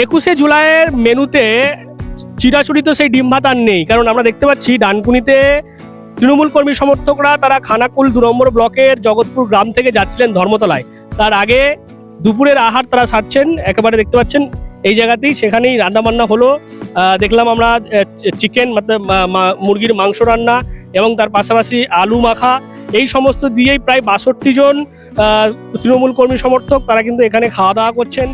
একুশে জুলাইয়ের মেনুতে চিরাচুরি তো সেই ডিম ভাত আর নেই। কারণ আমরা দেখতে পাচ্ছি ডানকুনিতে তৃণমূল কর্মী সমর্থকরা, তারা খানাকুল দু নম্বর ব্লকের জগৎপুর গ্রাম থেকে যাচ্ছিলেন ধর্মতলায়। তার আগে দুপুরের আহার তারা সারছেন, একেবারে দেখতে পাচ্ছেন এই জায়গাতেই সেখানেই রান্না বান্না হলো দেখলাম আমরা চিকেন মুরগির মাংস রান্না এবং তার পাশাপাশি আলু মাখা। এই সমস্ত দিয়েই প্রায় বাষট্টি জন তৃণমূল কর্মী সমর্থক তারা কিন্তু এখানে খাওয়া দাওয়া করছেন।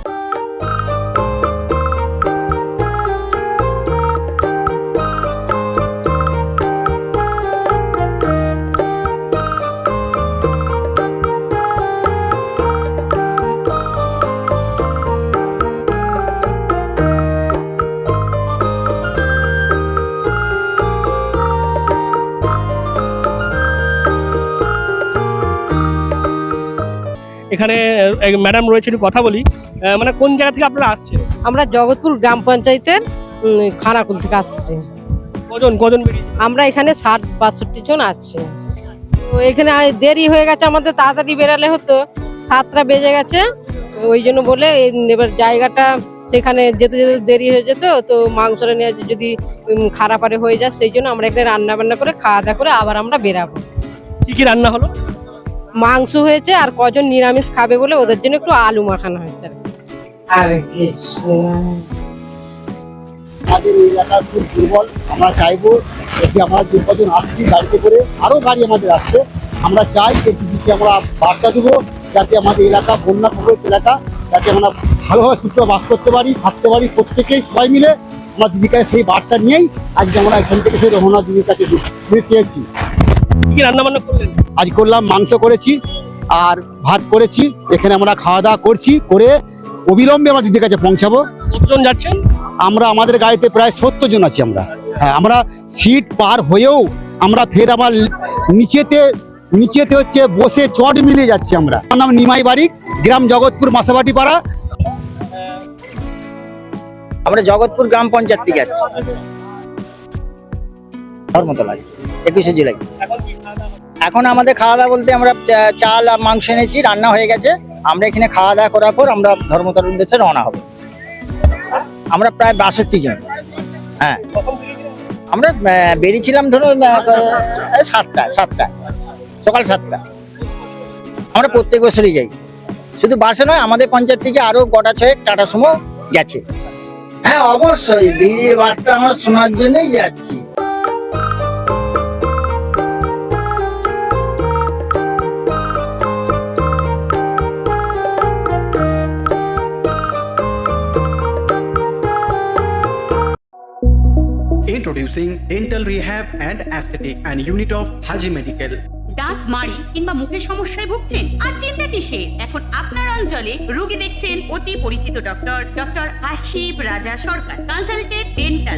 এখানে ম্যাডাম রয়েছে একটু কথা বলি। মানে কোন জায়গা থেকে আপনারা আসছেন? আমরা জগৎপুর গ্রাম পঞ্চায়েতের খানাকুল থেকে আসছি। কজন কজন আমরা এখানে ষাট বাষট্টি জন আছি। তো এখানে দেরি হয়ে গেছে আমাদের তাড়াতাড়ি বেরালে হতো। সাতটা বেজে গেছে ওই জন্য বলে এবার জায়গাটা সেখানে যেতে যেতে দেরি হয়ে যেত তো মাংসটা নিয়ে যদি খারাপ আরে হয়ে যায় সেই জন্য আমরা এখানে রান্না বান্না করে খাওয়া দাওয়া করে আবার আমরা বেরাবো। কি কি রান্না হলো? মাংস হয়েছে আর কজন নিরামিষ খাবে বলে ওদের জন্য একটু আলু মাখানো হয়েছে আর কিছু। আমাদের এই এলাকা খুব দুর্বল, আমরা চাইব যে আমরা যে কজন আসছি গাড়িতে করে আরও গাড়ি আমাদের আসছে, আমরা চাই যে দিদিকে আমরা বার্তা দেবো যাতে আমাদের এলাকা, বন্যা প্রভাবিত এলাকা, যাতে আমরা ভালোভাবে সুস্থ বাস করতে পারি, থাকতে পারি, প্রত্যেকেই সবাই মিলে। আমরা দিদির কাছে সেই বার্তা নিয়েই আজকে আমরা এখান থেকে সেই রহনা দিদির কাছে চেয়েছি কি কি রান্না বান্না করলেন? আজ করলাম মাংস করেছি আর ভাত করেছি। এখানে আমরা খাওয়া দাওয়া করছি করে অবিলম্বে আমরা দিদির কাছে পৌঁছাবো। কতজন যাচ্ছেন? আমরা আমাদের গাড়িতে প্রায় সত্তর জন আছি আমরা। হ্যাঁ আমরা সিট পার হয়েও আমরা ফের আবার নিচেতে নিচেতে হচ্ছে বসে চট মিলিয়ে যাচ্ছি আমরা। আমার নাম নিমাই বারিক গ্রাম জগৎপুর মাসাবাটি পাড়া আমরা জগৎপুর গ্রাম পঞ্চায়েত থেকে আসছি। ধর্মতলায় একুশে জুলাই। এখন আমাদের খাওয়া দাওয়া বলতে আমরা চাল আর মাংস এনেছি, রান্না হয়ে গেছে। আমরা এখানে খাওয়া দাওয়া করার পর আমরা ধর্মতলার উদ্দেশ্যে রওনা হব। আমরা প্রায় বাষট্টি জন। হ্যাঁ। আমরা বেরিয়েছিলাম ধরুন সাতটা সাতটা, সকাল সাতটা। আমরা প্রত্যেক বছরই যাই। শুধু বাসে নয়, আমাদের পঞ্চায়েত থেকে আরও গোটা ছয়েক টাটা সুমো গেছে। হ্যাঁ অবশ্যই, দিদির বার্তা আমরা শোনার জন্যই যাচ্ছি। Introducing Dental Rehab and Aesthetic and Unit of Haji Medical. দাঁত, মাড়ি কিংবা মুখের সমস্যায় ভুগছেন আর চিন্তা কিসে এখন আপনার অঞ্চলে রোগী দেখছেন অতি পরিচিত doctor doctor Ashib Raja Sarkar consulted dental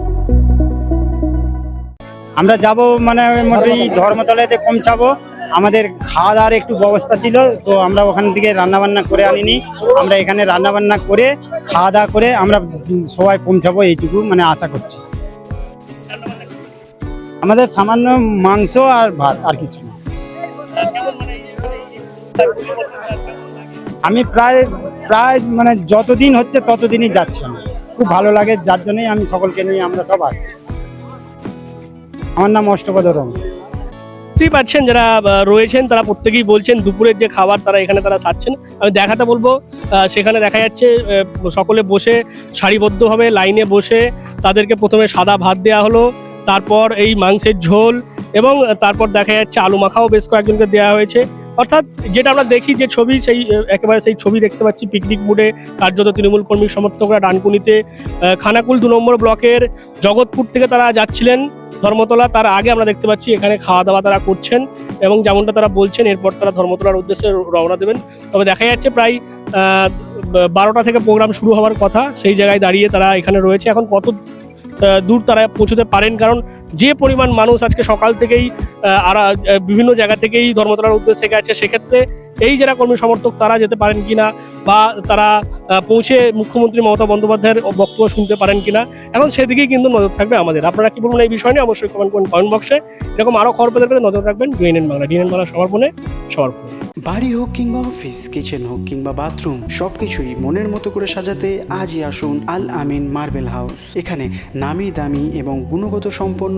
আমরা যাব মানে মোটামুটি ধর্মতলাতে পৌঁছাবো। আমাদের খাওয়া দাওয়ার একটু ব্যবস্থা ছিল, তো আমরা ওখান থেকে রান্নাবান্না করে আনিনি। আমরা এখানে রান্নাবান্না করে খাওয়া দাওয়া করে আমরা সবাই পৌঁছাবো এইটুকু মানে আশা করছি। আমাদের সামান্য মাংস আর ভাত আর কিছু না। আমি প্রায় প্রায় মানে যতদিন হচ্ছে ততদিনই যাচ্ছি খুব ভালো লাগে যার জন্যই আমি সকলকে নিয়ে আমরা সব আসছি। আমার নাম অষ্টপদ রমন বুঝতেই পারছেন যারা রয়েছেন, তারা প্রত্যেকেই বলছেন দুপুরের যে খাবার তারা এখানে তারা সারছেন। আমি দেখাতে বলব সেখানে দেখা যাচ্ছে সকলে বসে সারিবদ্ধভাবে লাইনে বসে তাদেরকে প্রথমে সাদা ভাত দেওয়া হলো, তারপর এই মাংসের ঝোল এবং তারপর দেখা যাচ্ছে আলু মাখাও বেশ কয়েকজনকে দেওয়া হয়েছে। অর্থাৎ যেটা আমরা দেখি যে ছবি, সেই একেবারে সেই ছবি দেখতে পাচ্ছি পিকনিক মুডে কার্যত তৃণমূল কর্মী সমর্থকরা ডানকুনিতে খানাকুল দু নম্বর ব্লকের জগৎপুর থেকে তারা যাচ্ছিলেন। ধর্মতলা, তার আগে আমরা দেখতে পাচ্ছি এখানে খাওয়া দাওয়া তারা করছেন এবং যেমনটা তারা বলছেন, এরপর তারা ধর্মতলার উদ্দেশ্যে রওনা দেবেন। তবে দেখা যাচ্ছে প্রায় বারোটা থেকে প্রোগ্রাম শুরু হওয়ার কথা। সেই জায়গায় দাঁড়িয়ে তারা এখানে রয়েছে। এখন কত দূর তারা পৌঁছতে পারেন? কারণ যে পরিমাণ মানুষ আজকে সকাল থেকেই আর বিভিন্ন জায়গা থেকেই ধর্মতলার উদ্দেশ্যে গেছে সেক্ষেত্রে এই যারা কর্মী সমর্থক, তারা যেতে পারেন কিনা বা তারা পৌঁছে মুখ্যমন্ত্রী মমতা বন্দ্যোপাধ্যায়ের বক্তব্য শুনতে পারেন কিনা, এখন সেদিকেই কিন্তু নজর থাকবে আমাদের। আপনারা কি বলুন এই বিষয় নিয়ে? অবশ্যই কমেন্ট করুন কমেন্ট বক্সে এরকম আরও খবর পেতে পেতে নজর রাখবেন ডিএনএন বাংলা। ডিএনএন বাংলা সবার ফোনে, সবার বাড়ি হোক কিংবা অফিস কিচেন হোক কিংবা বাথরুম সবকিছুই মনের মতো করে সাজাতে আজই আসুন আল আমিন মার্বেল হাউস। এখানে নামি দামি এবং গুণগত সম্পন্ন